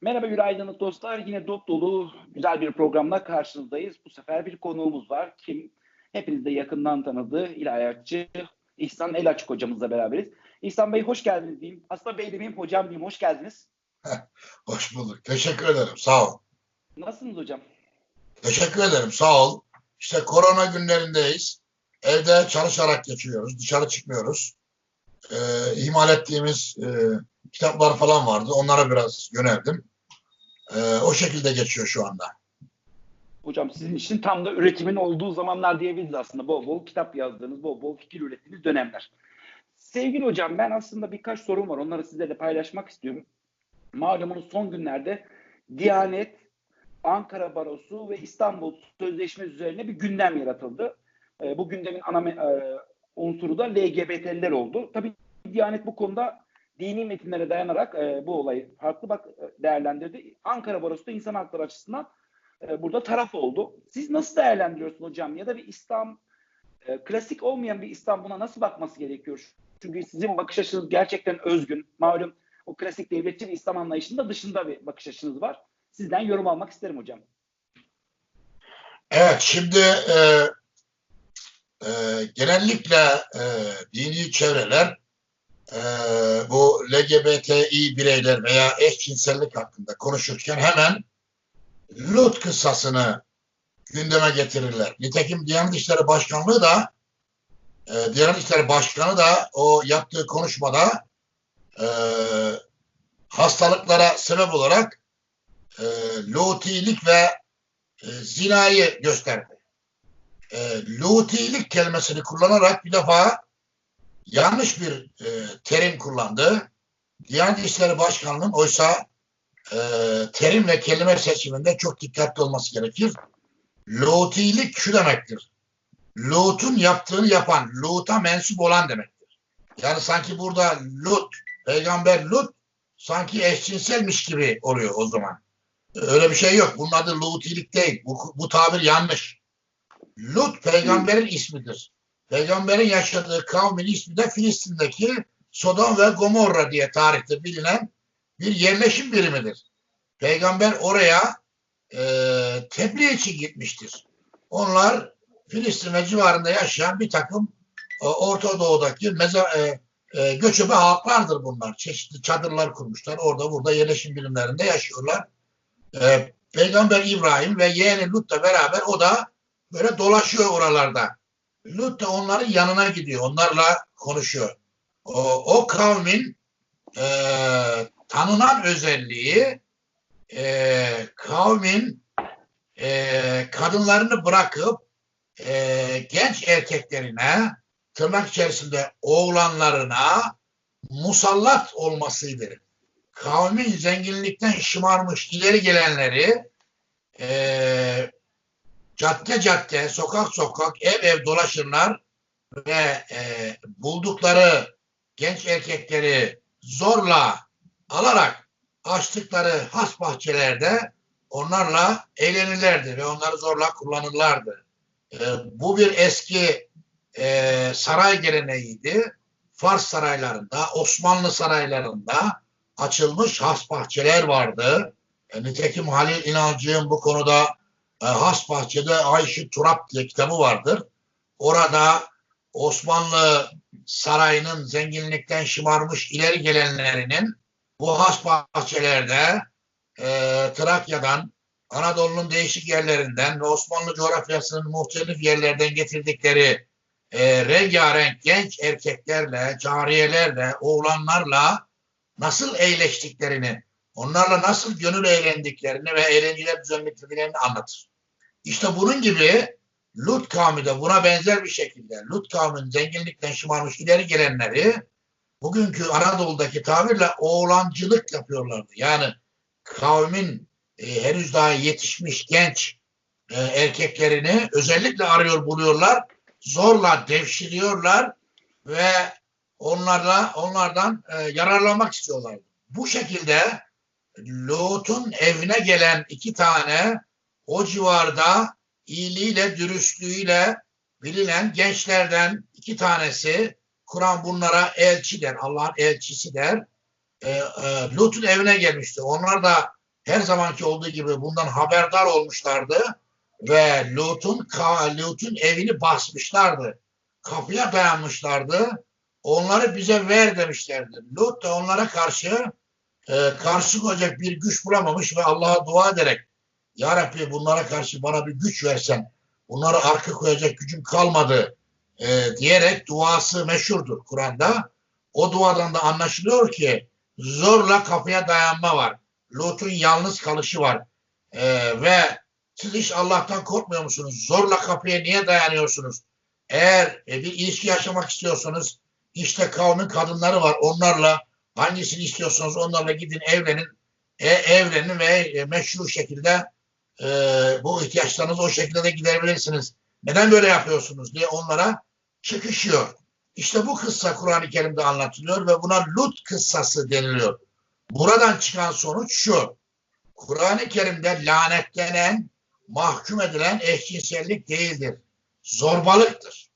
Merhaba günaydın dostlar. Yine dop dolu güzel bir programla karşınızdayız. Bu sefer bir konuğumuz var. Kim? Hepiniz de yakından tanıdığı ilahiyatçı İhsan Elaçık hocamızla beraberiz. İhsan Bey hoş geldiniz diyeyim. Aslında Bey demeyeyim hocam diyeyim. Hoş geldiniz. Hoş bulduk. Teşekkür ederim. Sağ ol. Nasılsınız hocam? Teşekkür ederim. Sağ ol. İşte korona günlerindeyiz. Evde çalışarak geçiyoruz. Dışarı çıkmıyoruz. Ee, ihmal ettiğimiz e, kitaplar falan vardı. Onlara biraz yöneldim. Ee, o şekilde geçiyor şu anda. Hocam sizin için tam da üretimin olduğu zamanlar diyebiliriz aslında. Bol bol kitap yazdığınız, bol bol fikir ürettiğiniz dönemler. Sevgili hocam ben aslında birkaç sorum var. Onları sizlerle paylaşmak istiyorum. Malumunuz son günlerde Diyanet, Ankara Barosu ve İstanbul Sözleşmesi üzerine bir gündem yaratıldı. E, bu gündemin ana e, unsuru da LGBT'liler oldu. Tabii Diyanet bu konuda dini metinlere dayanarak e, bu olayı farklı bak değerlendirdi. Ankara Barosu da insan hakları açısından e, burada taraf oldu. Siz nasıl değerlendiriyorsunuz hocam? Ya da bir İslam e, klasik olmayan bir İslam buna nasıl bakması gerekiyor? Çünkü sizin bakış açınız gerçekten özgün. Malum o klasik devletçi bir İslam anlayışında dışında bir bakış açınız var. Sizden yorum almak isterim hocam. Evet şimdi e, e, genellikle e, dini çevreler e, bu LGBTİ bireyler veya eşcinsellik hakkında konuşurken hemen Lut kıssasını gündeme getirirler. Nitekim Diyanet İşleri Başkanlığı da e, Diyanet İşleri Başkanı da o yaptığı konuşmada e, hastalıklara sebep olarak e, lutilik ve e, zinayı gösterdi. E, lutilik kelimesini kullanarak bir defa yanlış bir e, terim kullandı. Diyanet İşleri Başkanlığı'nın oysa e, terim ve kelime seçiminde çok dikkatli olması gerekir. Lutilik şu demektir. Lut'un yaptığını yapan, Lut'a mensup olan demektir. Yani sanki burada Lut, peygamber Lut sanki eşcinselmiş gibi oluyor o zaman. Öyle bir şey yok. Bunun adı Lutilik değil. Bu, bu tabir yanlış. Lut peygamberin ismidir. Peygamberin yaşadığı kavmin ismi de Filistin'deki Sodom ve Gomorra diye tarihte bilinen bir yerleşim birimidir. Peygamber oraya e, tebliğ için gitmiştir. Onlar Filistin ve civarında yaşayan bir takım e, Orta Doğu'daki meza, e, e, göçebe halklardır bunlar. Çeşitli çadırlar kurmuşlar. Orada burada yerleşim birimlerinde yaşıyorlar. E, Peygamber İbrahim ve yeğeni Lut'la beraber o da böyle dolaşıyor oralarda. Lut da onların yanına gidiyor. Onlarla konuşuyor. O, o kavmin e, tanınan özelliği e, kavmin e, kadınlarını bırakıp e, genç erkeklerine tırnak içerisinde oğlanlarına musallat olmasıydı. Kavmin zenginlikten şımarmış ileri gelenleri e, cadde cadde, sokak sokak, ev ev dolaşırlar ve e, buldukları genç erkekleri zorla alarak açtıkları has bahçelerde onlarla eğlenirlerdi ve onları zorla kullanırlardı. E, bu bir eski e, saray geleneğiydi. Fars saraylarında, Osmanlı saraylarında açılmış has bahçeler vardı. E, nitekim Halil İnalcı'nın bu konuda e, has bahçede Ayşe Turap diye kitabı vardır. Orada Osmanlı sarayının zenginlikten şımarmış ileri gelenlerinin bu has bahçelerde e, Trakya'dan, Anadolu'nun değişik yerlerinden ve Osmanlı coğrafyasının muhtelif yerlerden getirdikleri e, rengarenk genç erkeklerle, cariyelerle, oğlanlarla nasıl eğleştiklerini, onlarla nasıl gönül eğlendiklerini ve eğlenceler düzenlediklerini anlatır. İşte bunun gibi Lut kavmi de buna benzer bir şekilde Lut kavminin zenginlikten şımarmış ileri gelenleri bugünkü Anadolu'daki tabirle oğlancılık yapıyorlardı. Yani kavmin e, henüz daha yetişmiş genç e, erkeklerini özellikle arıyor buluyorlar. Zorla devşiriyorlar ve onlarla onlardan e, yararlanmak istiyorlar. Bu şekilde Lut'un evine gelen iki tane o civarda iyiliğiyle, dürüstlüğüyle bilinen gençlerden iki tanesi Kur'an bunlara elçi der, Allah'ın elçisi der. E, e, Lut'un evine gelmişti. Onlar da her zamanki olduğu gibi bundan haberdar olmuşlardı ve Lut'un Lut'un evini basmışlardı. Kapıya dayanmışlardı. Onları bize ver demişlerdi. Lut da onlara karşı e, karşı koyacak bir güç bulamamış ve Allah'a dua ederek Ya Rabbi bunlara karşı bana bir güç versen bunları arka koyacak gücüm kalmadı e, diyerek duası meşhurdur Kur'an'da. O duadan da anlaşılıyor ki zorla kapıya dayanma var. Lut'un yalnız kalışı var. E, ve siz hiç Allah'tan korkmuyor musunuz? Zorla kapıya niye dayanıyorsunuz? Eğer e, bir ilişki yaşamak istiyorsanız işte kavmin kadınları var. Onlarla hangisini istiyorsanız onlarla gidin evlenin. E, evlenin ve e, meşru şekilde e, bu ihtiyaçlarınızı o şekilde de giderebilirsiniz. Neden böyle yapıyorsunuz diye onlara çıkışıyor. İşte bu kıssa Kur'an-ı Kerim'de anlatılıyor ve buna Lut kıssası deniliyor. Buradan çıkan sonuç şu. Kur'an-ı Kerim'de lanetlenen, mahkum edilen eşcinsellik değildir. Zorbalıktır.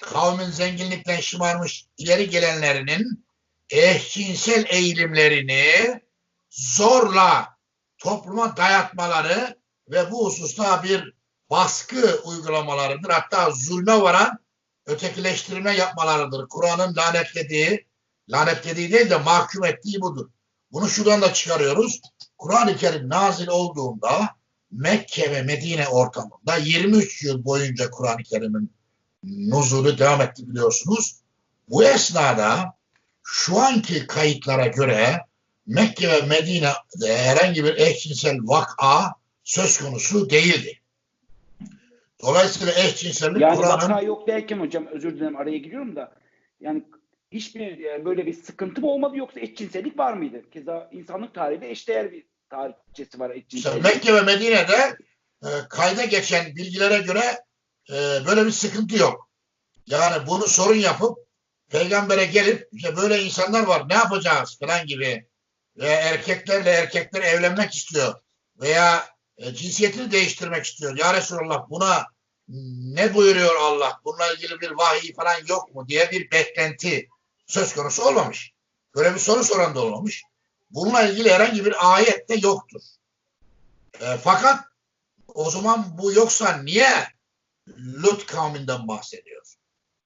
Kavmin zenginlikten şımarmış ileri gelenlerinin eşcinsel eğilimlerini zorla topluma dayatmaları ve bu hususta bir baskı uygulamalarıdır. Hatta zulme varan ötekileştirme yapmalarıdır. Kur'an'ın lanetlediği, lanetlediği değil de mahkum ettiği budur. Bunu şuradan da çıkarıyoruz. Kur'an-ı Kerim nazil olduğunda Mekke ve Medine ortamında 23 yıl boyunca Kur'an-ı Kerim'in nuzulu devam etti biliyorsunuz. Bu esnada şu anki kayıtlara göre Mekke ve Medine'de herhangi bir eşcinsel vaka söz konusu değildi. Dolayısıyla eşcinsellik Yani Kur'an'ın vaka yok derken hocam özür dilerim araya giriyorum da yani hiçbir yani böyle bir sıkıntı mı olmadı yoksa eşcinsellik var mıydı? Keza insanlık tarihinde eşdeğer bir tarihçesi var İşte eşcinsellik. Mekke ve Medine'de e, kayda geçen bilgilere göre e, böyle bir sıkıntı yok. Yani bunu sorun yapıp peygambere gelip işte böyle insanlar var ne yapacağız falan gibi ve erkeklerle erkekler evlenmek istiyor veya e, cinsiyetini değiştirmek istiyor. Ya Resulallah buna ne buyuruyor Allah? Bununla ilgili bir vahiy falan yok mu diye bir beklenti söz konusu olmamış. Böyle bir soru soran da olmamış. Bununla ilgili herhangi bir ayet de yoktur. E, fakat o zaman bu yoksa niye Lut kavminden bahsediyor?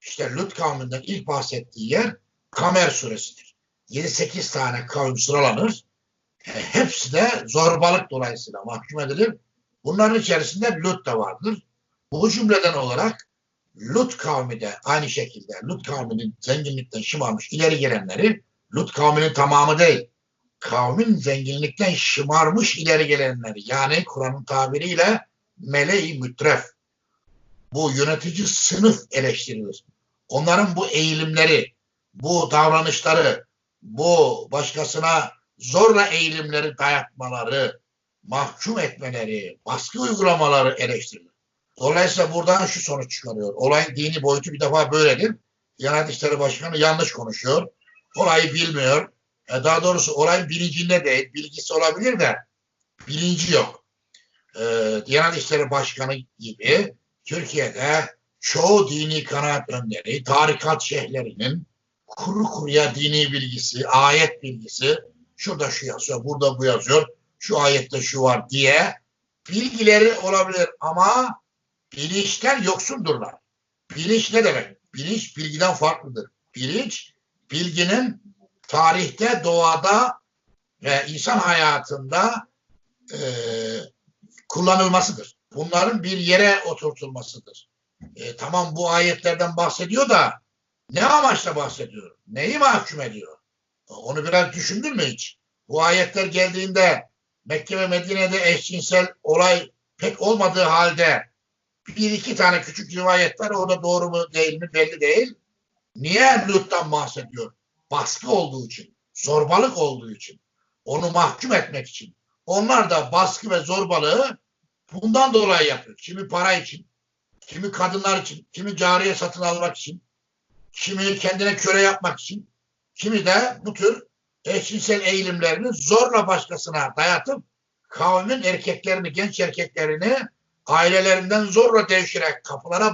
İşte Lut kavminden ilk bahsettiği yer Kamer suresidir. 7-8 tane kavim sıralanır. E, hepsi de zorbalık dolayısıyla mahkum edilir. Bunların içerisinde Lut da vardır. Bu cümleden olarak Lut kavmi de aynı şekilde Lut kavminin zenginlikten şımarmış ileri gelenleri Lut kavminin tamamı değil kavmin zenginlikten şımarmış ileri gelenleri yani Kur'an'ın tabiriyle meleği mütref bu yönetici sınıf eleştirilir. Onların bu eğilimleri, bu davranışları, bu başkasına zorla eğilimleri dayatmaları, mahkum etmeleri, baskı uygulamaları eleştirilir. Dolayısıyla buradan şu sonuç çıkarıyor. Olayın dini boyutu bir defa böyledir. Diyanet İşleri Başkanı yanlış konuşuyor. Olayı bilmiyor. E daha doğrusu olayın bilincinde değil. Bilgisi olabilir de bilinci yok. E, Diyanet İşleri Başkanı gibi Türkiye'de çoğu dini kanaat önderi, tarikat şeyhlerinin kuru kuruya dini bilgisi, ayet bilgisi, şurada şu yazıyor, burada bu yazıyor, şu ayette şu var diye bilgileri olabilir ama bilinçten yoksundurlar. Bilinç ne demek? Bilinç bilgiden farklıdır. Bilinç bilginin tarihte, doğada ve insan hayatında e, kullanılmasıdır. Bunların bir yere oturtulmasıdır. E, tamam bu ayetlerden bahsediyor da ne amaçla bahsediyor? Neyi mahkum ediyor? Onu biraz düşündün mü hiç? Bu ayetler geldiğinde Mekke ve Medine'de eşcinsel olay pek olmadığı halde bir iki tane küçük rivayet var. O doğru mu değil mi belli değil. Niye Lut'tan bahsediyor? Baskı olduğu için, zorbalık olduğu için, onu mahkum etmek için. Onlar da baskı ve zorbalığı bundan dolayı yapıyor. Kimi para için, kimi kadınlar için, kimi cariye satın almak için, kimi kendine köle yapmak için, kimi de bu tür eşcinsel eğilimlerini zorla başkasına dayatıp kavmin erkeklerini, genç erkeklerini ailelerinden zorla devşirerek kapılara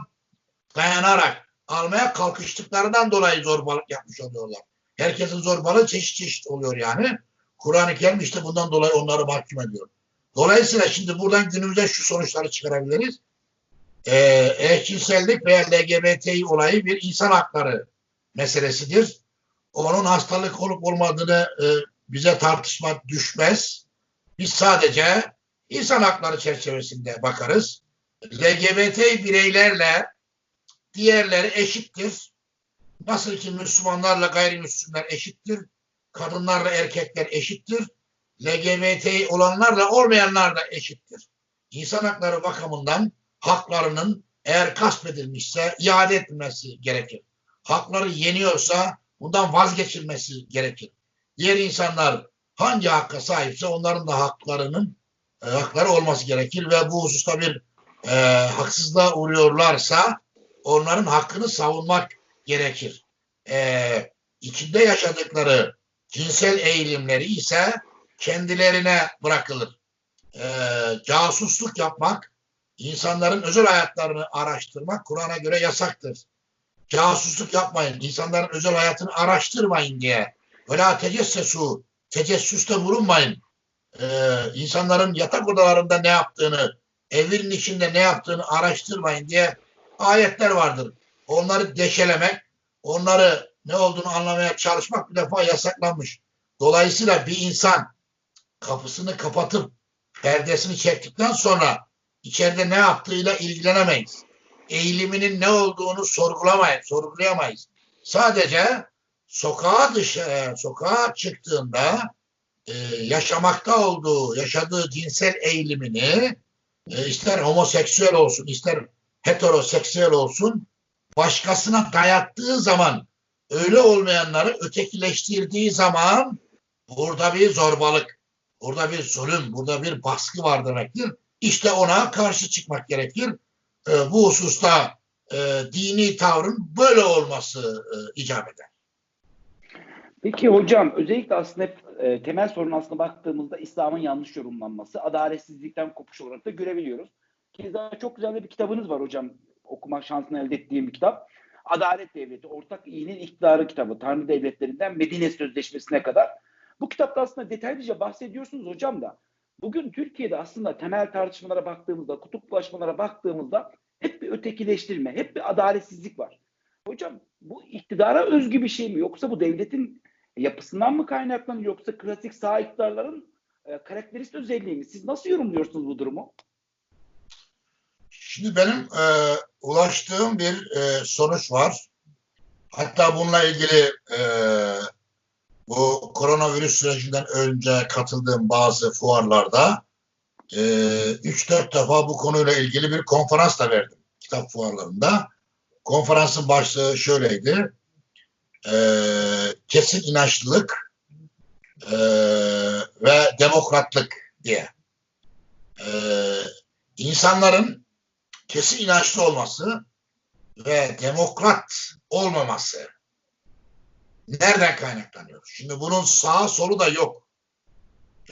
dayanarak almaya kalkıştıklarından dolayı zorbalık yapmış oluyorlar. Herkesin zorbalığı çeşit çeşit oluyor yani. Kur'an-ı Kerim işte bundan dolayı onları mahkum ediyor. Dolayısıyla şimdi buradan günümüzde şu sonuçları çıkarabiliriz. Ee, eşcinsellik veya LGBTİ olayı bir insan hakları meselesidir. Onun hastalık olup olmadığını e, bize tartışma düşmez. Biz sadece insan hakları çerçevesinde bakarız. LGBT bireylerle diğerleri eşittir. Nasıl ki Müslümanlarla gayrimüslimler eşittir. Kadınlarla erkekler eşittir. LGBT olanlarla olmayanlar da eşittir. İnsan hakları bakımından haklarının eğer gasp edilmişse iade etmesi gerekir. Hakları yeniyorsa bundan vazgeçilmesi gerekir. Diğer insanlar hangi hakka sahipse onların da haklarının e, hakları olması gerekir ve bu hususta bir e, haksızlığa uğruyorlarsa onların hakkını savunmak gerekir. E, içinde yaşadıkları cinsel eğilimleri ise kendilerine bırakılır. E, casusluk yapmak, insanların özel hayatlarını araştırmak Kur'an'a göre yasaktır. Casusluk yapmayın, insanların özel hayatını araştırmayın diye. Vela tecessesu, tecessüste bulunmayın. Ee, insanların yatak odalarında ne yaptığını, evin içinde ne yaptığını araştırmayın diye ayetler vardır. Onları deşelemek, onları ne olduğunu anlamaya çalışmak bir defa yasaklanmış. Dolayısıyla bir insan kapısını kapatıp perdesini çektikten sonra içeride ne yaptığıyla ilgilenemeyiz. Eğiliminin ne olduğunu sorgulamayız, sorgulayamayız. Sadece sokağa dışarı, sokağa çıktığında e, yaşamakta olduğu, yaşadığı cinsel eğilimini e, ister homoseksüel olsun, ister heteroseksüel olsun başkasına dayattığı zaman öyle olmayanları ötekileştirdiği zaman burada bir zorbalık, burada bir zulüm, burada bir baskı var demektir. İşte ona karşı çıkmak gerekir. E, bu hususta e, dini tavrın böyle olması e, icap eder. Peki hocam özellikle aslında hep e, temel sorun aslında baktığımızda İslam'ın yanlış yorumlanması, adaletsizlikten kopuş olarak da görebiliyoruz. Keza çok güzel bir kitabınız var hocam. Okuma şansını elde ettiğim bir kitap. Adalet Devleti, Ortak İyinin İktidarı kitabı. Tanrı devletlerinden Medine Sözleşmesi'ne kadar. Bu kitapta aslında detaylıca bahsediyorsunuz hocam da. Bugün Türkiye'de aslında temel tartışmalara baktığımızda, kutuplaşmalara baktığımızda hep bir ötekileştirme, hep bir adaletsizlik var. Hocam bu iktidara özgü bir şey mi? Yoksa bu devletin yapısından mı kaynaklanıyor? Yoksa klasik sağ iktidarların e, karakteristik özelliği mi? Siz nasıl yorumluyorsunuz bu durumu? Şimdi benim e, ulaştığım bir e, sonuç var. Hatta bununla ilgili e, bu koronavirüs sürecinden önce katıldığım bazı fuarlarda e, 3-4 defa bu konuyla ilgili bir konferans da verdim kitap fuarlarında. Konferansın başlığı şöyleydi. E, kesin inançlılık e, ve demokratlık diye. E, insanların kesin inançlı olması ve demokrat olmaması nereden kaynaklanıyor? Şimdi bunun sağa solu da yok.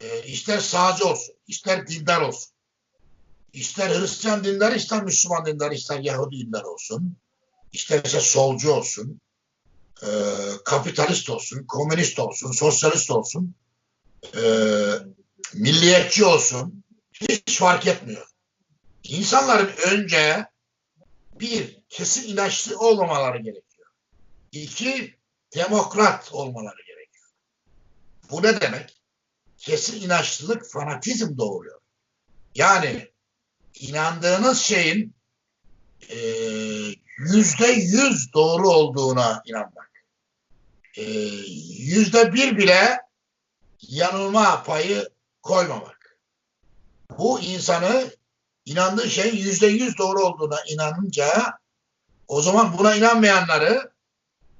E, ister sağcı olsun, ister dindar olsun. İster Hristiyan dindar, ister Müslüman dindar, ister Yahudi dindar olsun. İsterse solcu olsun, e, kapitalist olsun, komünist olsun, sosyalist olsun, e, milliyetçi olsun, hiç fark etmiyor. İnsanların önce bir, kesin inançlı olmamaları gerekiyor. İki, demokrat olmaları gerekiyor. Bu ne demek? Kesin inançlılık fanatizm doğuruyor. Yani inandığınız şeyin e, yüzde yüz doğru olduğuna inanmak. E, yüzde bir bile yanılma payı koymamak. Bu insanı inandığı şeyin yüzde yüz doğru olduğuna inanınca o zaman buna inanmayanları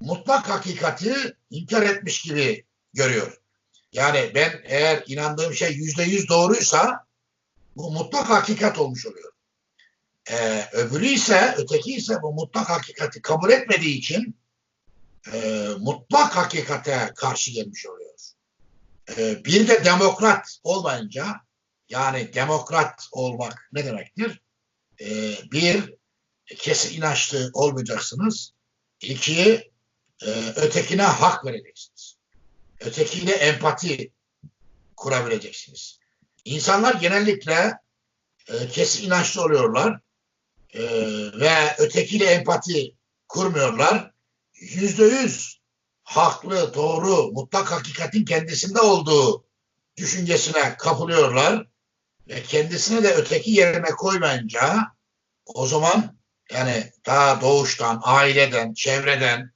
mutlak hakikati inkar etmiş gibi görüyor. Yani ben eğer inandığım şey yüzde yüz doğruysa bu mutlak hakikat olmuş oluyor. Ee, öbürü ise, öteki ise bu mutlak hakikati kabul etmediği için e, mutlak hakikate karşı gelmiş oluyor. Ee, bir de demokrat olmayınca yani demokrat olmak ne demektir? Ee, bir, kesin inançlı olmayacaksınız. İki, e, ötekine hak vereceksiniz. Ötekiyle empati kurabileceksiniz. İnsanlar genellikle e, kesin inançlı oluyorlar e, ve ötekiyle empati kurmuyorlar. Yüzde yüz haklı, doğru, mutlak hakikatin kendisinde olduğu düşüncesine kapılıyorlar ve kendisine de öteki yerine koymayınca o zaman yani daha doğuştan, aileden, çevreden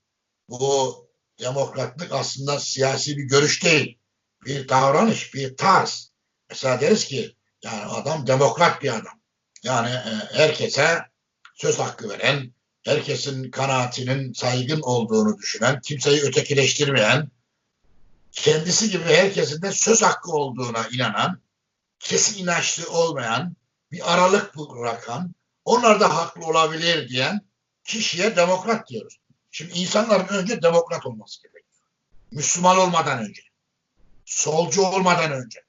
bu demokratlık aslında siyasi bir görüş değil. Bir davranış, bir tarz. Mesela deriz ki yani adam demokrat bir adam. Yani e, herkese söz hakkı veren, herkesin kanaatinin saygın olduğunu düşünen, kimseyi ötekileştirmeyen, kendisi gibi herkesin de söz hakkı olduğuna inanan, kesin inançlı olmayan, bir aralık bırakan, onlar da haklı olabilir diyen kişiye demokrat diyoruz. Şimdi insanların önce demokrat olması gerekiyor. Müslüman olmadan önce, solcu olmadan önce,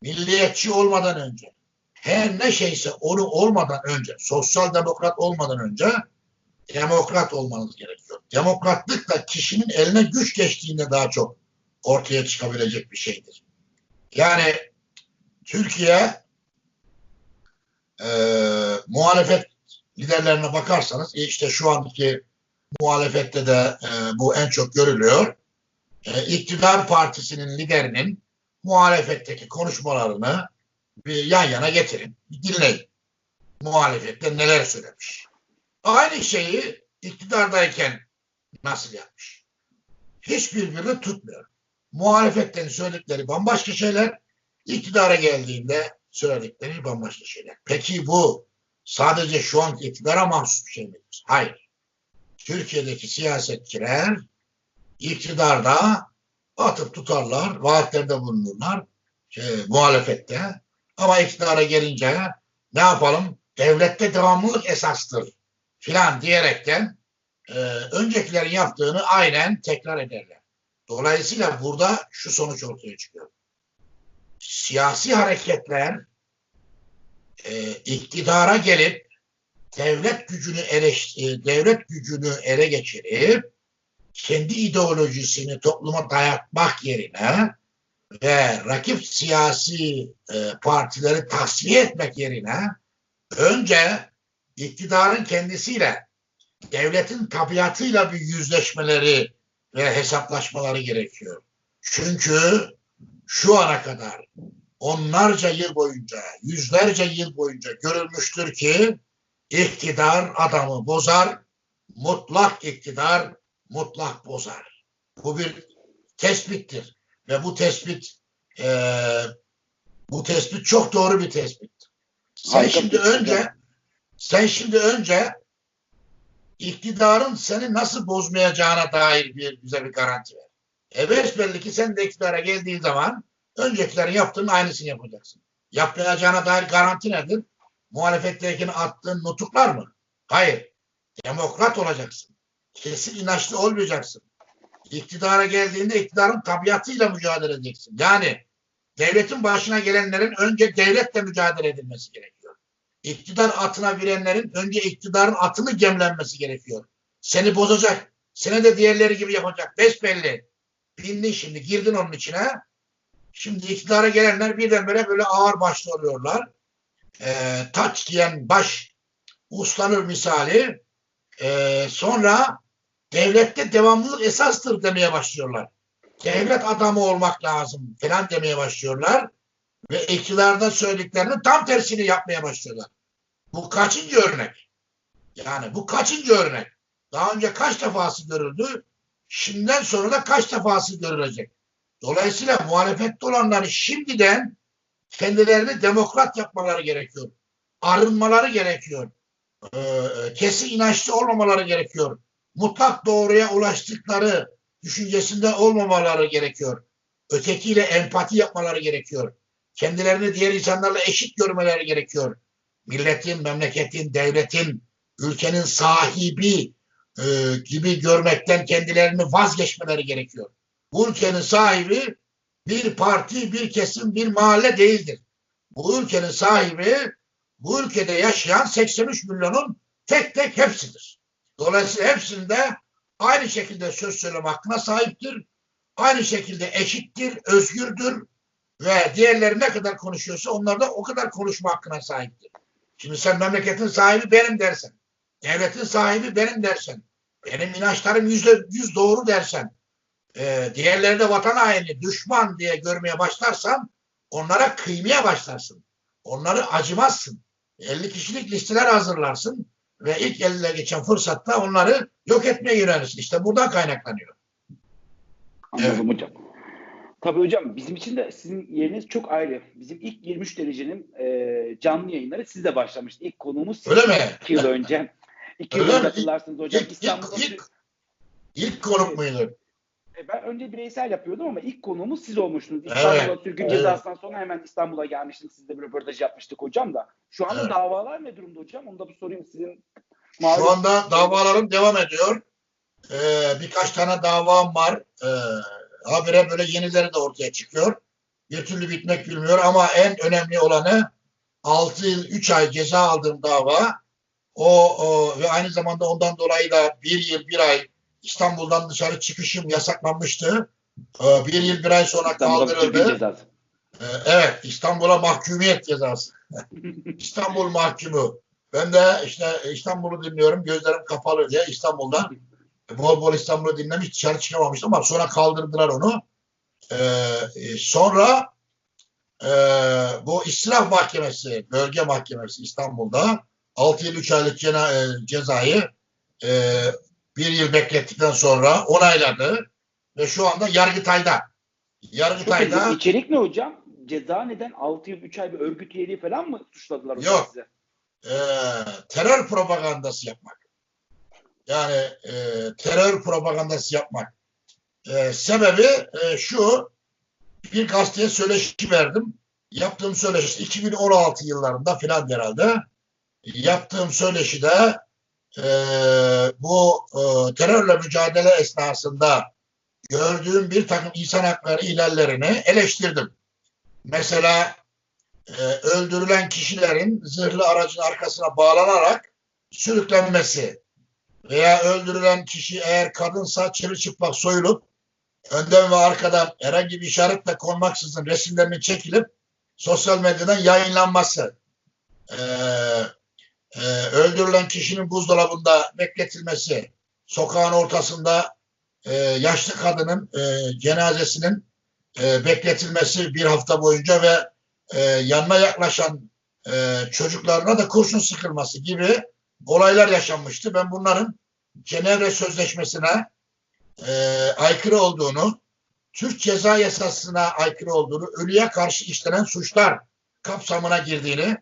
milliyetçi olmadan önce, her ne şeyse onu olmadan önce, sosyal demokrat olmadan önce demokrat olmanız gerekiyor. Demokratlık da kişinin eline güç geçtiğinde daha çok ortaya çıkabilecek bir şeydir. Yani Türkiye e, muhalefet liderlerine bakarsanız işte şu andaki muhalefette de e, bu en çok görülüyor. E, iktidar partisinin liderinin muhalefetteki konuşmalarını bir yan yana getirin. Dinleyin. Muhalefette neler söylemiş. Aynı şeyi iktidardayken nasıl yapmış? Hiçbirbirini tutmuyor. Muhalefetten söyledikleri bambaşka şeyler, iktidara geldiğinde söyledikleri bambaşka şeyler. Peki bu sadece şu anki iktidara mahsus bir şey midir? Hayır. Türkiye'deki siyasetçiler iktidarda atıp tutarlar, vaatlerde bulunurlar şey, muhalefette. Ama iktidara gelince ne yapalım? Devlette devamlılık esastır filan diyerekten e, öncekilerin yaptığını aynen tekrar ederler. Dolayısıyla burada şu sonuç ortaya çıkıyor. Siyasi hareketler e, iktidara gelip devlet gücünü eleş, e, devlet gücünü ele geçirip kendi ideolojisini topluma dayatmak yerine ve rakip siyasi e, partileri tasfiye etmek yerine önce iktidarın kendisiyle devletin tabiatıyla bir yüzleşmeleri ve hesaplaşmaları gerekiyor. Çünkü şu ana kadar onlarca yıl boyunca, yüzlerce yıl boyunca görülmüştür ki iktidar adamı bozar, mutlak iktidar mutlak bozar. Bu bir tespittir ve bu tespit e, bu tespit çok doğru bir tespit. Sen Harika şimdi tespit. önce sen şimdi önce iktidarın seni nasıl bozmayacağına dair bir bize bir garanti ver. Evet belli ki sen de iktidara geldiğin zaman öncekilerin yaptığının aynısını yapacaksın. Yapmayacağına dair garanti nedir? Muhalefettekini attığın nutuklar mı? Hayır. Demokrat olacaksın. Kesin inançlı olmayacaksın. İktidara geldiğinde iktidarın tabiatıyla mücadele edeceksin. Yani devletin başına gelenlerin önce devletle mücadele edilmesi gerekiyor. İktidar atına birenlerin önce iktidarın atını gemlenmesi gerekiyor. Seni bozacak. Seni de diğerleri gibi yapacak. Besbelli. Bindin şimdi girdin onun içine. Şimdi iktidara gelenler birdenbire böyle ağır başlı oluyorlar. Ee, taç giyen baş uslanır misali. Ee, sonra devlette devamlılık esastır demeye başlıyorlar. Devlet adamı olmak lazım falan demeye başlıyorlar. Ve iktidarda söylediklerinin tam tersini yapmaya başlıyorlar. Bu kaçıncı örnek? Yani bu kaçıncı örnek? Daha önce kaç defası görüldü? Şimdiden sonra da kaç defası görülecek? Dolayısıyla muhalefette olanları şimdiden kendilerini demokrat yapmaları gerekiyor. Arınmaları gerekiyor. Ee, kesin inançlı olmamaları gerekiyor. Mutlak doğruya ulaştıkları düşüncesinde olmamaları gerekiyor. Ötekiyle empati yapmaları gerekiyor. Kendilerini diğer insanlarla eşit görmeleri gerekiyor. Milletin, memleketin, devletin, ülkenin sahibi e, gibi görmekten kendilerini vazgeçmeleri gerekiyor. Bu ülkenin sahibi bir parti, bir kesim, bir mahalle değildir. Bu ülkenin sahibi bu ülkede yaşayan 83 milyonun tek tek hepsidir. Dolayısıyla hepsinde aynı şekilde söz söyleme hakkına sahiptir. Aynı şekilde eşittir, özgürdür. ve diğerleri ne kadar konuşuyorsa onlar da o kadar konuşma hakkına sahiptir. Şimdi sen memleketin sahibi benim dersen, devletin sahibi benim dersen, benim inançlarım yüzde yüz doğru dersen, e, diğerleri de vatan haini, düşman diye görmeye başlarsan onlara kıymaya başlarsın. Onları acımazsın. 50 kişilik listeler hazırlarsın ve ilk eline geçen fırsatta onları yok etmeye yönelirsin. İşte buradan kaynaklanıyor. Anladım hocam. Tabii hocam bizim için de sizin yeriniz çok ayrı. Bizim ilk 23 derecenin e, canlı yayınları sizle başlamıştı. İlk konuğumuz siz. Öyle mi? 2 yıl önce. 2 yıl önce hatırlarsınız hocam. İlk, ilk, İstanbul'da ilk, ilk konuk muydu? E, Ben önce bireysel yapıyordum ama ilk konuğumuz siz olmuştunuz. Evet, İstanbul'a sürgün evet. cezasından sonra hemen İstanbul'a gelmiştim. Sizle bir röportaj yapmıştık hocam da. Şu anda Evet. davalar ne durumda hocam? Onu da bir sorayım sizin. Şu anda davalarım devam ediyor. Ee, birkaç tane davam var. Ee, habire böyle yenileri de ortaya çıkıyor. Bir türlü bitmek bilmiyor ama en önemli olanı 6 yıl 3 ay ceza aldığım dava. O, o ve aynı zamanda ondan dolayı da bir yıl bir ay İstanbul'dan dışarı çıkışım yasaklanmıştı. Ee, bir yıl bir ay sonra kaldırıldı. Ee, evet İstanbul'a mahkumiyet cezası. İstanbul mahkumu. Ben de işte İstanbul'u dinliyorum gözlerim kapalı diye İstanbul'dan bol bol İstanbul'u dinlemiş dışarı çıkamamıştım ama sonra kaldırdılar onu. Ee, e, sonra e, bu İslam Mahkemesi, bölge mahkemesi İstanbul'da 6 yıl 3 aylık cena, e, cezayı e, bir yıl beklettikten sonra onayladı ve şu anda Yargıtay'da. Çok Yargıtay'da ilginç. İçerik ne hocam? Ceza neden? 6 yıl 3 ay bir örgüt üyeliği falan mı suçladılar hocam Yok. size? e, terör propagandası yapmak. Yani e, terör propagandası yapmak. E, sebebi e, şu, bir gazeteye söyleşi verdim. Yaptığım söyleşi 2016 yıllarında filan herhalde. Yaptığım söyleşide e, bu e, terörle mücadele esnasında gördüğüm bir takım insan hakları ihlallerini eleştirdim. Mesela e, öldürülen kişilerin zırhlı aracın arkasına bağlanarak sürüklenmesi veya öldürülen kişi eğer kadınsa çırılçıplak soyulup önden ve arkadan herhangi bir işaretle konmaksızın resimlerinin çekilip sosyal medyadan yayınlanması e, e, öldürülen kişinin buzdolabında bekletilmesi sokağın ortasında e, yaşlı kadının e, cenazesinin e, bekletilmesi bir hafta boyunca ve e, yanına yaklaşan e, çocuklarına da kurşun sıkılması gibi olaylar yaşanmıştı. Ben bunların Cenevre Sözleşmesi'ne e, aykırı olduğunu, Türk Ceza Yasası'na aykırı olduğunu, ölüye karşı işlenen suçlar kapsamına girdiğini,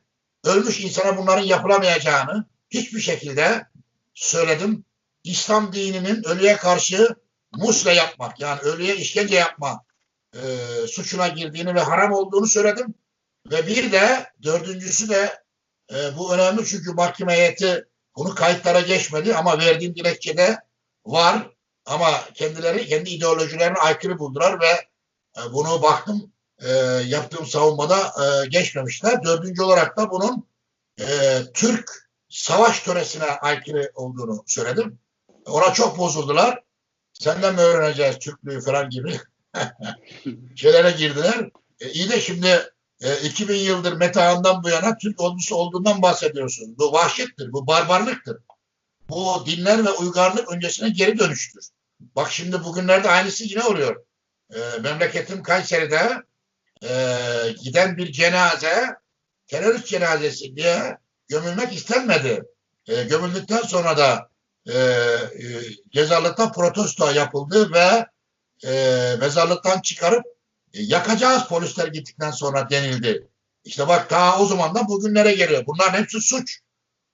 ölmüş insana bunların yapılamayacağını hiçbir şekilde söyledim. İslam dininin ölüye karşı musle yapmak yani ölüye işkence yapma e, suçuna girdiğini ve haram olduğunu söyledim. Ve bir de dördüncüsü de e, bu önemli çünkü mahkeme heyeti bunu kayıtlara geçmedi ama verdiğim dilekçede var. Ama kendileri kendi ideolojilerine aykırı buldular ve e, bunu baktım e, yaptığım savunmada e, geçmemişler. Dördüncü olarak da bunun e, Türk savaş töresine aykırı olduğunu söyledim. Ona çok bozuldular. Senden mi öğreneceğiz Türklüğü falan gibi şeylere girdiler. E, iyi de şimdi e, 2000 yıldır Metehan'dan bu yana Türk ordusu olduğundan bahsediyorsun. Bu vahşettir, bu barbarlıktır. Bu dinler ve uygarlık öncesine geri dönüştür. Bak şimdi bugünlerde aynısı yine oluyor. E, memleketim Kayseri'de e, giden bir cenaze terörist cenazesi diye gömülmek istenmedi. E, gömüldükten sonra da e, e, cezalıktan protesto yapıldı ve e, mezarlıktan çıkarıp e, yakacağız polisler gittikten sonra denildi. İşte bak ta o zamandan bugünlere geliyor. Bunların hepsi suç.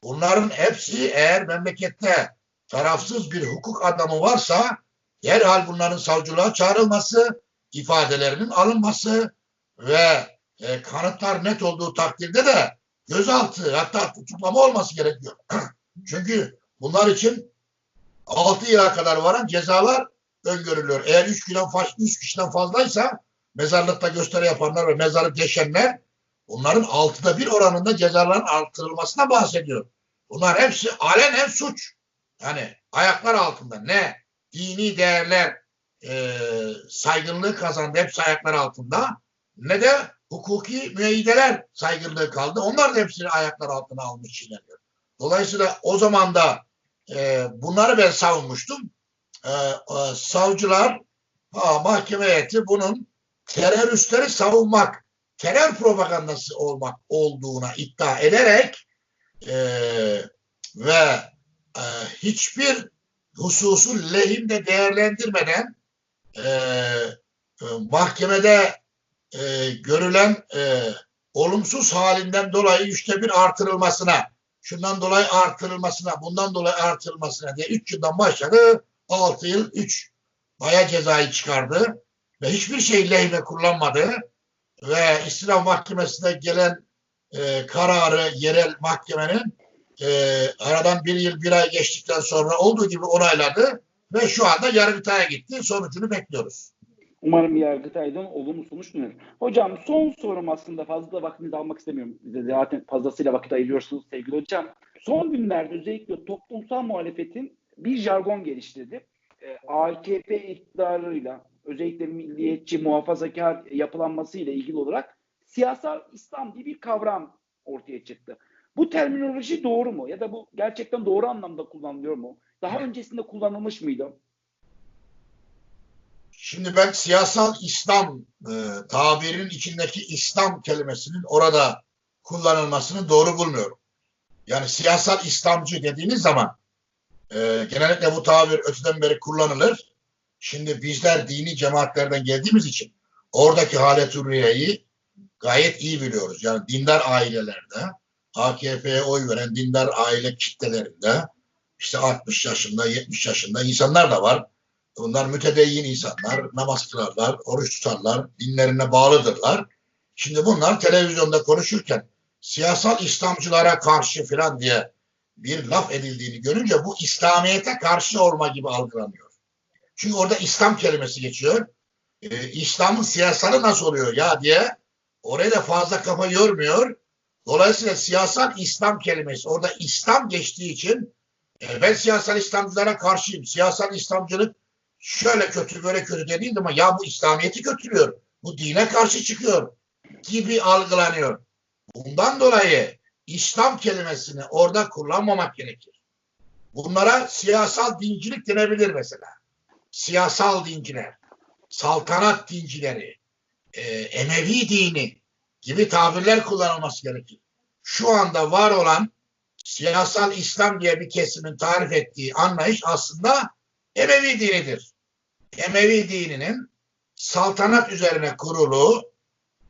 Bunların hepsi eğer memlekette tarafsız bir hukuk adamı varsa derhal bunların savcılığa çağrılması, ifadelerinin alınması ve e, kanıtlar net olduğu takdirde de gözaltı hatta tutuklama olması gerekiyor. Çünkü bunlar için 6 yıla kadar varan cezalar öngörülüyor. Eğer 3 kişiden, faz, 3 kişiden fazlaysa mezarlıkta gösteri yapanlar ve mezarı deşenler bunların altıda bir oranında cezaların artırılmasına bahsediyor. Bunlar hepsi alenen suç. Yani ayaklar altında ne dini değerler e, saygınlığı kazandı hepsi ayaklar altında ne de hukuki müeyyideler saygınlığı kaldı. Onlar da hepsini ayaklar altına almış çiğneniyor. Dolayısıyla o zaman da e, bunları ben savunmuştum. E, e, savcılar, ha, mahkeme heyeti bunun teröristleri savunmak, terör propagandası olmak olduğuna iddia ederek e, ve e, hiçbir hususu lehinde değerlendirmeden e, e, mahkemede e, görülen e, olumsuz halinden dolayı üçte bir artırılmasına, şundan dolayı artırılmasına, bundan dolayı artırılmasına diye üç yıldan başladı. Altı yıl üç baya cezayı çıkardı ve hiçbir şey lehine kullanmadı ve İslam Mahkemesi'ne gelen e, kararı yerel mahkemenin e, aradan bir yıl bir ay geçtikten sonra olduğu gibi onayladı ve şu anda Yargıtay'a gitti. Sonucunu bekliyoruz. Umarım Yargıtay'dan olumlu sonuç dönür. Hocam son sorum aslında fazla vaktinizi almak istemiyorum. Bize zaten fazlasıyla vakit ayırıyorsunuz sevgili hocam. Son günlerde özellikle toplumsal muhalefetin bir jargon geliştirdi. Ee, AKP iktidarıyla özellikle milliyetçi muhafazakar yapılanmasıyla ilgili olarak siyasal İslam diye bir kavram ortaya çıktı. Bu terminoloji doğru mu? Ya da bu gerçekten doğru anlamda kullanılıyor mu? Daha öncesinde kullanılmış mıydı? Şimdi ben siyasal İslam e, tabirinin içindeki İslam kelimesinin orada kullanılmasını doğru bulmuyorum. Yani siyasal İslamcı dediğiniz zaman e, genellikle bu tabir öteden beri kullanılır. Şimdi bizler dini cemaatlerden geldiğimiz için oradaki halet hürriyeyi gayet iyi biliyoruz. Yani dindar ailelerde, AKP'ye oy veren dindar aile kitlelerinde işte 60 yaşında, 70 yaşında insanlar da var. Bunlar mütedeyyin insanlar, namaz kılarlar, oruç tutarlar, dinlerine bağlıdırlar. Şimdi bunlar televizyonda konuşurken siyasal İslamcılara karşı filan diye bir laf edildiğini görünce bu İslamiyet'e karşı olma gibi algılanıyor. Çünkü orada İslam kelimesi geçiyor. Ee, İslam'ın siyasalı nasıl oluyor ya diye oraya da fazla kafa yormuyor. Dolayısıyla siyasal İslam kelimesi orada İslam geçtiği için e, ben siyasal İslamcılara karşıyım. Siyasal İslamcılık şöyle kötü böyle kötü dediğin ama ya bu İslamiyet'i götürüyor. Bu dine karşı çıkıyor gibi algılanıyor. Bundan dolayı İslam kelimesini orada kullanmamak gerekir. Bunlara siyasal dincilik denebilir mesela. Siyasal dinciler, saltanat dincileri, e, Emevi dini gibi tabirler kullanılması gerekir. Şu anda var olan siyasal İslam diye bir kesimin tarif ettiği anlayış aslında Emevi dinidir. Emevi dininin saltanat üzerine kurulu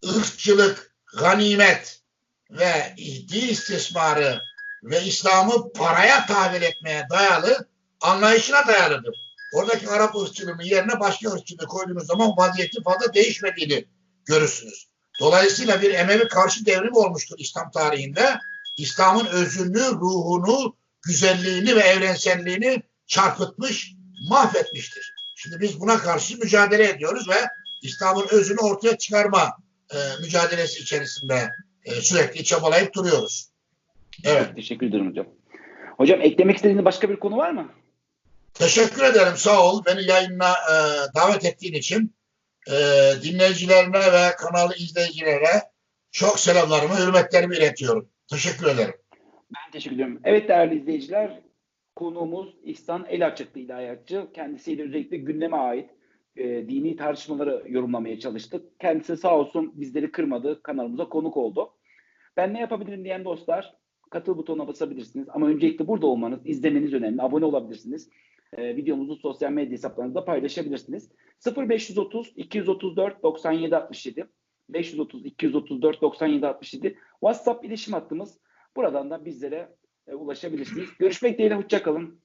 ırkçılık, ganimet ve din istismarı ve İslam'ı paraya tahvil etmeye dayalı anlayışına dayalıdır. Oradaki Arap ırkçılığının yerine başka ırkçılığı koyduğunuz zaman vaziyeti fazla değişmediğini görürsünüz. Dolayısıyla bir Emevi karşı devrim olmuştur İslam tarihinde. İslam'ın özünü, ruhunu, güzelliğini ve evrenselliğini çarpıtmış, mahvetmiştir. Şimdi biz buna karşı mücadele ediyoruz ve İslam'ın özünü ortaya çıkarma e, mücadelesi içerisinde e, sürekli çabalayıp duruyoruz. Evet. Teşekkür ederim hocam. Hocam eklemek istediğiniz başka bir konu var mı? Teşekkür ederim. Sağ ol. Beni yayınına e, davet ettiğin için e, dinleyicilerine ve kanalı izleyicilere çok selamlarımı, hürmetlerimi iletiyorum. Teşekkür ederim. Ben teşekkür ederim. Evet değerli izleyiciler, konuğumuz İhsan El Açıklı ilahiyatçı. Kendisiyle özellikle gündeme ait e, dini tartışmaları yorumlamaya çalıştık. Kendisi sağ olsun bizleri kırmadı, kanalımıza konuk oldu. Ben ne yapabilirim diyen dostlar, katıl butonuna basabilirsiniz. Ama öncelikle burada olmanız, izlemeniz önemli. Abone olabilirsiniz. E, videomuzu sosyal medya hesaplarınızda paylaşabilirsiniz. 0530 234 97 67 530 234 97 67 WhatsApp iletişim hattımız. Buradan da bizlere ulaşabilirsiniz. Görüşmek dileğiyle hoşçakalın.